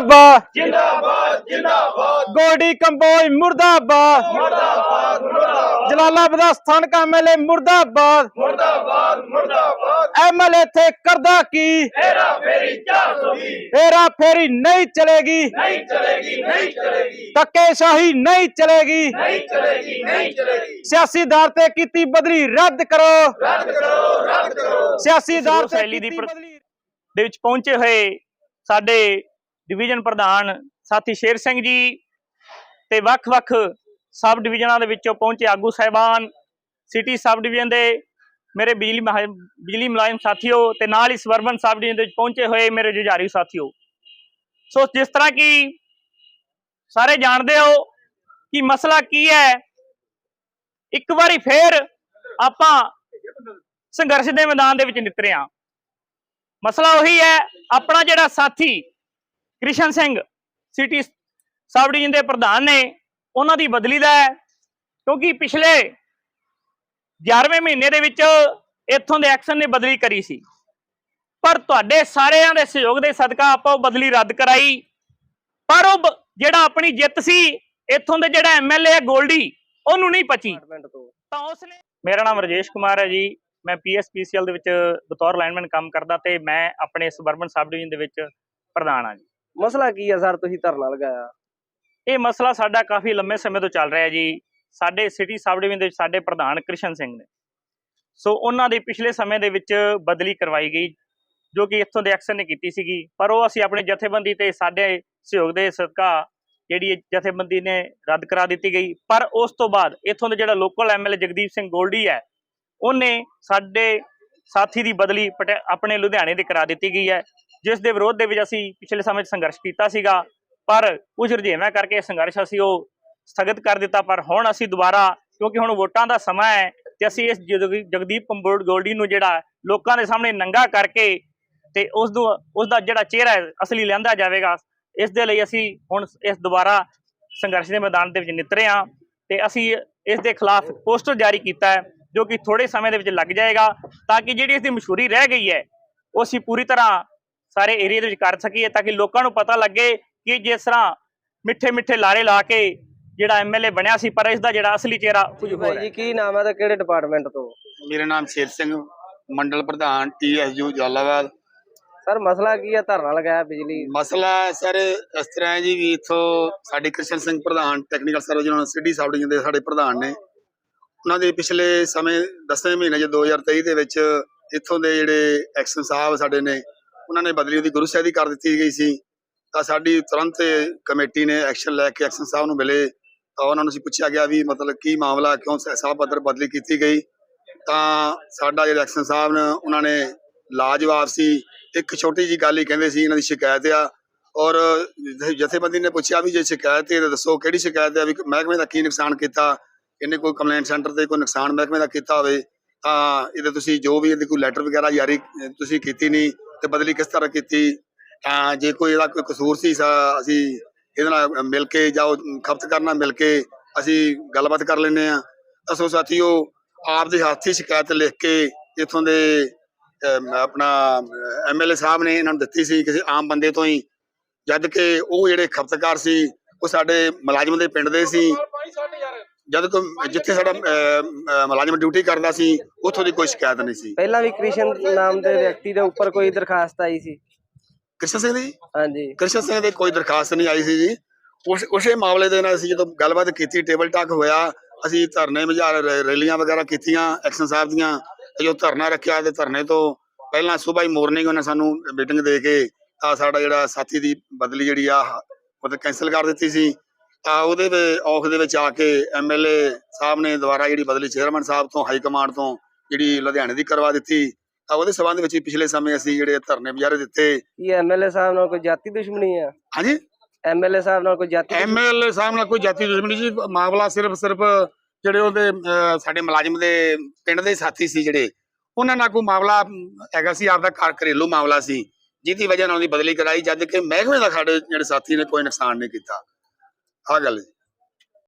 ਮੁਰਦਾਬਾਦ ਜਿੰਦਾਬਾਦ ਜਿੰਦਾਬਾਦ। ਗੋਲਡੀ ਕੰਬੋਜ ਮੁਰਦਾਬਾਦ। ਮੁਰਦਾਬਾਦ ਮੁਰਦਾਬਾਦ। ਜਲਾਲਾਬਾਦ ਦਾ ਸਥਾਨਕ ਐਮਐਲਏ ਮੁਰਦਾਬਾਦ। ਮੁਰਦਾਬਾਦ ਮੁਰਦਾਬਾਦ। ਐਮਐਲਏ ਇੱਥੇ ਕਰਦਾ ਕੀ? ਤੇਰਾ ਫੇਰੀ 420 ਏਰਾ ਫੇਰੀ ਨਹੀਂ ਚਲੇਗੀ। ਨਹੀਂ ਚਲੇਗੀ ਨਹੀਂ ਚਲੇਗੀ। ਧੱਕੇਸ਼ਾਹੀ ਨਹੀਂ ਚਲੇਗੀ। ਨਹੀਂ ਚਲੇਗੀ ਨਹੀਂ ਚਲੇਗੀ। ਸਿਆਸੀ ਦਰ ਤੇ ਕੀਤੀ ਬਦਲੀ ਰੱਦ ਕਰੋ। ਰੱਦ ਕਰੋ ਰੱਦ ਕਰੋ। ਸਿਆਸੀ ਦਰ ਤੇ ਕੀਤੀ ਬਦਲੀ ਦੇ ਵਿੱਚ ਪਹੁੰਚੇ ਹੋਏ ਸਾਡੇ ਡਿਵੀਜ਼ਨ ਪ੍ਰਧਾਨ ਸਾਥੀ ਸ਼ੇਰ ਸਿੰਘ ਜੀ ਤੇ ਵੱਖ-ਵੱਖ ਸਬ ਡਿਵੀਜ਼ਨਾਂ ਦੇ ਵਿੱਚੋਂ ਪਹੁੰਚੇ ਆਗੂ ਸਹਿਬਾਨ ਸਿਟੀ ਸਬ ਡਿਵੀਜ਼ਨ ਦੇ ਮੇਰੇ ਬਿਜਲੀ ਮਹਾ- ਬਿਜਲੀ ਮੁਲਾਜ਼ਮ ਸਾਥੀਓ ਤੇ ਨਾਲ ਹੀ ਸਵਰਬਨ ਸਬ ਡਿਵੀਜ਼ਨ ਦੇ ਵਿੱਚ ਪਹੁੰਚੇ ਹੋਏ ਮੇਰੇ ਜੁਝਾਰੀ ਸਾਥੀਓ। ਸੋ ਜਿਸ ਤਰ੍ਹਾਂ ਕਿ ਸਾਰੇ ਜਾਣਦੇ ਹੋ ਕਿ ਮਸਲਾ ਕੀ ਹੈ, ਇੱਕ ਵਾਰੀ ਫੇਰ ਆਪਾਂ ਸੰਘਰਸ਼ ਦੇ ਮੈਦਾਨ ਦੇ ਵਿੱਚ ਨਿਤਰੇ ਹਾਂ ਮਸਲਾ ਉਹੀ ਹੈ, ਆਪਣਾ ਜਿਹੜਾ ਸਾਥੀ Krishan Singh city sub division ਦੇ ਪ੍ਰਧਾਨ ਨੇ ਉਹਨਾਂ ਦੀ ਬਦਲੀ ਦਾ ਹੈ ਕਿਉਂਕਿ ਪਿਛਲੇ 11ਵੇਂ ਮਹੀਨੇ ਦੇ ਵਿੱਚ ਇੱਥੋਂ ਦੇ ਐਕਸ਼ਨ ਨੇ ਬਦਲੀ ਕਰੀ ਸੀ। ਪਰ ਤੁਹਾਡੇ ਸਾਰਿਆਂ ਦੇ ਸਹਿਯੋਗ ਦੇ ਸਦਕਾ ਆਪਾਂ ਉਹ ਬਦਲੀ ਰੱਦ ਕਰਾਈ। ਪਰ ਉਹ ਜਿਹੜਾ ਆਪਣੀ ਜਿੱਤ ਸੀ ਇੱਥੋਂ ਦੇ ਜਿਹੜਾ ਐਮਐਲਏ ਹੈ ਗੋਲਡੀ ਉਹਨੂੰ ਨਹੀਂ ਪਚੀ। ਤਾਂ। ਉਸਨੇ ਮੇਰਾ ਨਾਮ ਰਜੇਸ਼ ਕੁਮਾਰ ਹੈ ਜੀ। ਮੈਂ ਪੀਐਸਪੀਸੀਐਲ ਦੇ ਵਿੱਚ ਬਤੌਰ ਲਾਈਨਮੈਨ ਕੰਮ ਕਰਦਾ ਤੇ ਮੈਂ ਆਪਣੇ ਸਬਰਬਨ ਸਬ ਡਿਵੀਜ਼ਨ ਦੇ ਵਿੱਚ ਪ੍ਰਧਾਨ ਹਾਂ ਜੀ। ਮਸਲਾ ਕੀ ਹੈ ਸਰ ਤੁਸੀਂ ਧਰਨਾ ਲਗਾਇਆ? ਇਹ ਮਸਲਾ ਸਾਡਾ ਕਾਫੀ ਲੰਮੇ ਸਮੇਂ ਤੋਂ ਚੱਲ ਰਿਹਾ ਜੀ। ਸਾਡੇ ਸਿਟੀ ਸਬ ਡਿਵੀਜ਼ਨ ਦੇ ਸਾਡੇ ਪ੍ਰਧਾਨ ਕ੍ਰਿਸ਼ਨ ਸਿੰਘ ਨੇ। ਸੋ ਉਹਨਾਂ ਦੀ ਪਿਛਲੇ ਸਮੇਂ ਦੇ ਵਿੱਚ ਬਦਲੀ ਕਰਵਾਈ ਗਈ, ਜੋ ਕਿ ਇੱਥੋਂ ਦੇ ਐਕਸਰ ਨੇ ਕੀਤੀ ਸੀਗੀ। ਪਰ ਉਹ ਅਸੀਂ ਆਪਣੇ ਜਥੇਬੰਦੀ ਤੇ ਸਾਡੇ ਸਹਿਯੋਗ ਦੇ ਸਦਕਾ ਜਿਹੜੀ ਜਥੇਬੰਦੀ ਨੇ ਰੱਦ ਕਰਾ ਦਿੱਤੀ ਗਈ। ਪਰ ਉਸ ਤੋਂ ਬਾਅਦ ਇੱਥੋਂ ਦਾ ਜਿਹੜਾ ਲੋਕਲ ਐਮਐਲਏ ਜਗਦੀਪ ਸਿੰਘ ਗੋਲਡੀ ਹੈ, ਉਹਨੇ ਸਾਡੇ ਸਾਥੀ ਦੀ ਬਦਲੀ ਪਟਿਆ- ਆਪਣੇ ਲੁਧਿਆਣੇ ਦੇ ਕਰਾ ਦਿੱਤੀ ਗਈ ਹੈ। ਜਿਸ ਦੇ ਵਿਰੋਧ ਦੇ ਵਿੱਚ ਅਸੀਂ ਪਿਛਲੇ ਸਮੇਂ 'ਚ ਸੰਘਰਸ਼ ਕੀਤਾ ਸੀਗਾ, ਪਰ ਕੁਝ ਰੁਝੇਵਾਂ ਕਰਕੇ ਸੰਘਰਸ਼ ਅਸੀਂ ਉਹ ਸਥਗਿਤ ਕਰ ਦਿੱਤਾ, ਪਰ ਹੁਣ ਅਸੀਂ ਦੁਬਾਰਾ, ਕਿਉਂਕਿ ਹੁਣ ਵੋਟਾਂ ਦਾ ਸਮਾਂ ਹੈ ਤੇ ਅਸੀਂ ਇਸ ਜਗ- ਜਗਦੀਪ ਕੰਬੋੜ ਗੋਲਡੀ ਨੂੰ ਜਿਹੜਾ ਲੋਕਾਂ ਦੇ ਸਾਹਮਣੇ ਨੰਗਾ ਕਰਕੇ ਤੇ ਉਸ ਨੂੰ ਉਸ ਦਾ ਜਿਹੜਾ ਚਿਹਰਾ ਅਸਲੀ ਲਿਆਂਦਾ ਜਾਵੇਗਾ। ਇਸ ਦੇ ਲਈ ਅਸੀਂ ਹੁਣ ਇਸ ਦੁਬਾਰਾ ਸੰਘਰਸ਼ ਦੇ ਮੈਦਾਨ ਦੇ ਵਿੱਚ ਨਿਤਰੇ ਹਾਂ ਤੇ ਅਸੀਂ ਇਸ ਦੇ ਖਿਲਾਫ ਪੋਸਟਰ ਜਾਰੀ ਕੀਤਾ ਹੈ, ਜੋ ਕਿ ਥੋੜੇ ਸਮੇਂ ਦੇ ਵਿੱਚ ਲੱਗ ਜਾਏਗਾ, ਤਾਂ ਕਿ ਜਿਹੜੀ ਇਸ ਦੀ ਮਸ਼ਹੂਰੀ ਰਹਿ ਗਈ ਹੈ, ਉਹ ਅਸੀਂ ਪੂਰੀ ਤਰ੍ਹਾਂ ਸਾਰੇ ਏਰੀਆ ਦੇ ਵਿੱਚ ਕਰ ਸਕੀਏ ਤਾਂ ਕਿ ਲੋਕਾਂ ਨੂੰ ਪਤਾ ਲੱਗੇ ਕਿ ਜਿਸ ਤਰ੍ਹਾਂ ਮਿੱਠੇ ਮਿੱਠੇ ਲਾਰੇ ਲਾ ਕੇ ਜਿਹੜਾ ਐਮਐਲਏ ਬਣਿਆ ਸੀ ਪਰ ਇਸ ਦਾ ਜਿਹੜਾ ਅਸਲੀ ਚਿਹਰਾ ਕੁਝ ਹੋਰ ਭਾਈ ਹੈ। ਜੀ ਕੀ ਨਾਮ ਹੈ ਤੇ ਕਿਹੜੇ ਡਿਪਾਰਟਮੈਂਟ ਤੋਂ? ਮੇਰਾ ਨਾਮ ਸ਼ੇਰ ਸਿੰਘ ਮੰਡਲ ਪ੍ਰਧਾਨ ਟੀਐਸਯੂ ਜਲਾਲਾਬਾਦ। ਸਰ ਮਸਲਾ ਕੀ ਹੈ? ਧਰਨਾ ਲਗਾਇਆ ਬਿਜਲੀ। ਮਸਲਾ ਸਰ ਇਸ ਤਰ੍ਹਾਂ ਹੈ ਜੀ ਵੀ ਇਥੋਂ ਸਾਡੇ ਕ੍ਰਿਸ਼ਨ ਸਿੰਘ ਪ੍ਰਧਾਨ ਟੈਕਨੀਕਲ ਸਰਵਿਸ ਯੂਨੀਵਰਸਿਟੀ ਸਾਬ ਡਿਵੀਜ਼ਨ ਦੇ ਸਾਡੇ ਪ੍ਰਧਾਨ ਨੇ ਉਹਨਾਂ ਦੇ ਪਿਛਲੇ ਸਮੇਂ 10ਵੇਂ ਮਹੀਨੇ ਚ 2023 ਦੇ ਵਿੱਚ ਇੱਥੋਂ ਦੇ ਜਿਹੜੇ ਐਕਸ਼ਨ ਸਾਹਿਬ ਸਾਡੇ ਨੇ ਉਹਨਾਂ ਨੇ ਬਦਲੀ ਉਹਦੀ ਗੁਰੂ ਸਾਹਿਬ ਦੀ ਕਰ ਦਿੱਤੀ ਗਈ ਸੀ। ਤਾਂ ਸਾਡੀ ਤੁਰੰਤ ਕਮੇਟੀ ਨੇ ਐਕਸ਼ਨ ਲੈ ਕੇ ਐਕਸ਼ਨ ਸਾਹਿਬ ਨੂੰ ਮਿਲੇ। ਤਾਂ ਉਹਨਾਂ ਨੂੰ ਅਸੀਂ ਪੁੱਛਿਆ ਗਿਆ ਵੀ ਮਤਲਬ ਕੀ ਮਾਮਲਾ, ਕਿਉਂ ਸਾਹਿਬ ਪੱਧਰ ਬਦਲੀ ਕੀਤੀ ਗਈ? ਤਾਂ ਸਾਡਾ ਜਿਹੜਾ ਐਕਸ਼ਨ ਸਾਹਿਬ ਨੇ, ਉਹਨਾਂ ਨੇ ਲਾਜਵਾਬ ਸੀ। ਇੱਕ ਛੋਟੀ ਜੀ ਗੱਲ ਹੀ ਕਹਿੰਦੇ ਸੀ, ਇਹਨਾਂ ਦੀ ਸ਼ਿਕਾਇਤ ਆ। ਔਰ ਜਥੇ- ਜਥੇਬੰਦੀ ਨੇ ਪੁੱਛਿਆ ਵੀ ਜੇ ਸ਼ਿਕਾਇਤ ਹੈ ਤਾਂ ਦੱਸੋ ਕਿਹੜੀ ਸ਼ਿਕਾਇਤ ਹੈ, ਵੀ ਮਹਿਕਮੇ ਦਾ ਕੀ ਨੁਕਸਾਨ ਕੀਤਾ? ਇਹਨੇ ਕੋਈ ਕੰਪਲੇਂਟ ਸੈਂਟਰ ਤੇ ਕੋਈ ਨੁਕਸਾਨ ਮਹਿਕਮੇ ਦਾ ਕੀਤਾ ਹੋਵੇ, ਤਾਂ ਇਹਦੇ ਤੁਸੀਂ ਜੋ ਵੀ ਇਹਦੇ ਕੋਈ ਲੈਟਰ ਵਗੈਰਾ ਜਾਰੀ ਤੁਸੀਂ ਕੀਤੀ ਨਹੀਂ। ਤੇ ਬਦਲੀ ਕਿਸ ਤਰ੍ਹਾਂ ਕੀਤੀ? ਤਾਂ ਜੇ ਕੋਈ ਇਹਦਾ ਕੋਈ ਕਸੂਰ ਸੀ ਅਸੀਂ ਇਹਦੇ ਨਾਲ ਮਿਲ ਕੇ ਜਾਂ ਉਹ ਖਪਤ ਕਰਨਾ ਮਿਲ ਕੇ ਅਸੀਂ ਗੱਲਬਾਤ ਕਰ ਲੈਂਦੇ ਆ ਅਸੋ ਸਾਥੀਓ ਆਪ ਦੇ ਹੱਥੀ ਸ਼ਿਕਾਇਤ ਲਿਖ ਕੇ ਇਥੋਂ ਦੇ ਅਮ, ਆਪਣਾ ਐਮਐਲਏ ਸਾਹਿਬ ਨੇ ਇਹਨਾਂ ਨੂੰ ਦਿੱਤੀ ਸੀ ਕਿਸੇ ਆਮ ਬੰਦੇ ਤੋਂ ਹੀ। ਜਦ ਕਿ ਉਹ ਜਿਹੜੇ ਖਪਤਕਾਰ ਸੀ ਉਹ ਸਾਡੇ ਮੁਲਾਜ਼ਮ ਦੇ ਪਿੰਡ ਦੇ ਸੀ। ਜਦ ਕੋ ਜਿੱਥੇ ਸਾਡਾ ਮੁਲਾਜ਼ਮ ਡਿਊਟੀ ਕਰਦਾ ਸੀ ਉੱਥੋਂ ਦੀ ਕੋਈ ਸ਼ਿਕਾਇਤ ਨਹੀਂ ਸੀ। ਪਹਿਲਾਂ ਵੀ ਕ੍ਰਿਸ਼ਨ ਨਾਮ ਦੇ ਵਿਅਕਤੀ ਦੇ ਉੱਪਰ ਕੋਈ ਦਰਖਾਸਤ ਆਈ ਸੀ। ਕ੍ਰਿਸ਼ਨ ਸਿੰਘ ਦੀ? ਹਾਂਜੀ। ਕ੍ਰਿਸ਼ਨ ਸਿੰਘ ਦੇ ਕੋਈ ਦਰਖਾਸਤ ਨਹੀਂ ਆਈ ਸੀ ਜੀ। ਉਸ ਉਸੇ ਮਾਮਲੇ ਦੇ ਨਾਲ ਅਸੀਂ ਜਦੋਂ ਗੱਲਬਾਤ ਕੀਤੀ ਟੇਬਲ ਟਾਕ ਹੋਇਆ ਅਸੀਂ ਧਰਨੇ ਮਝਾਰ ਰੈਲੀਆਂ ਵਗੈਰਾ ਕੀਤੀਆਂ ਐਕਸ਼ਨ ਸਾਹਿਬ ਦੀਆਂ ਜੋ ਧਰਨਾ ਰੱਖਿਆ ਤੇ ਧਰਨੇ ਤੋਂ ਪਹਿਲਾਂ ਸਵੇਰ ਹੀ ਮਾਰਨਿੰਗ ਉਹਨੇ ਸਾਨੂੰ ਮੀਟਿੰਗ ਦੇ ਕੇ ਆ ਸਾਡਾ ਜਿਹੜਾ ਸਾਥੀ ਦੀ ਬਦਲੀ ਜਿਹੜੀ ਆ ਉਹ ਕੈਂਸਲ ਕਰ ਦਿੱਤੀ ਸੀ। ਉਹਦੇ ਵਿੱਚ ਔਖ ਦੇ ਵਿੱਚ ਆ ਕੇ ਐਮਐਲਏ ਸਾਹਿਬ ਨੇ ਦੁਬਾਰਾ ਜਿਹੜੀ ਬਦਲੀ ਚੇਅਰਮੈਨ ਸਾਹਿਬ ਤੋਂ ਹਾਈ ਕਮਾਂਡ ਤੋਂ ਜਿਹੜੀ ਲੁਧਿਆਣੇ ਦੀ ਕਰਵਾ ਦਿੱਤੀ ਤਾਂ ਉਹਦੇ ਸਬੰਧ ਵਿੱਚ ਪਿਛਲੇ ਸਮੇਂ ਅਸੀਂ ਜਿਹੜੇ ਧਰਨੇ ਮੁਜ਼ਾਹਰੇ ਦਿੱਤੇ। ਕੀ ਐਮਐਲਏ ਸਾਹਿਬ ਨਾਲ ਕੋਈ ਜਾਤੀ ਦੁਸ਼ਮਣੀ ਹੈ ਹਾਂਜੀ? ਐਮਐਲਏ ਸਾਹਿਬ ਨਾਲ ਕੋਈ ਜਾਤੀ ਐਮਐਲਏ ਸਾਹਿਬ ਨਾਲ ਕੋਈ ਜਾਤੀ ਦੁਸ਼ਮਣੀ ਜੀ ਮਾਮਲਾ ਸਿਰਫ ਸਿਰਫ ਜਿਹੜੇ ਉਹਦੇ ਸਾਡੇ ਮੁਲਾਜ਼ਮ ਦੇ ਪਿੰਡ ਦੇ ਸਾਥੀ ਸੀ ਜਿਹੜੇ ਉਹਨਾਂ ਨਾਲ ਕੋਈ ਮਾਮਲਾ ਹੈਗਾ ਸੀ ਆਪਦਾ ਘਰ ਘਰੇਲੂ ਮਾਮਲਾ ਸੀ ਜਿਹਦੀ ਵਜ੍ਹਾ ਨਾਲ ਉਹਦੀ ਬਦਲੀ ਕਰਾਈ ਜਦ ਕਿ ਮਹਿਕਮੇ ਦਾ ਸਾਡੇ ਜਿਹੜੇ ਸਾਥੀ ਨੇ ਕੋਈ ਨੁਕਸਾਨ ਨਹੀਂ ਕੀਤਾ। ਆਹ ਗੱਲ ਜੀ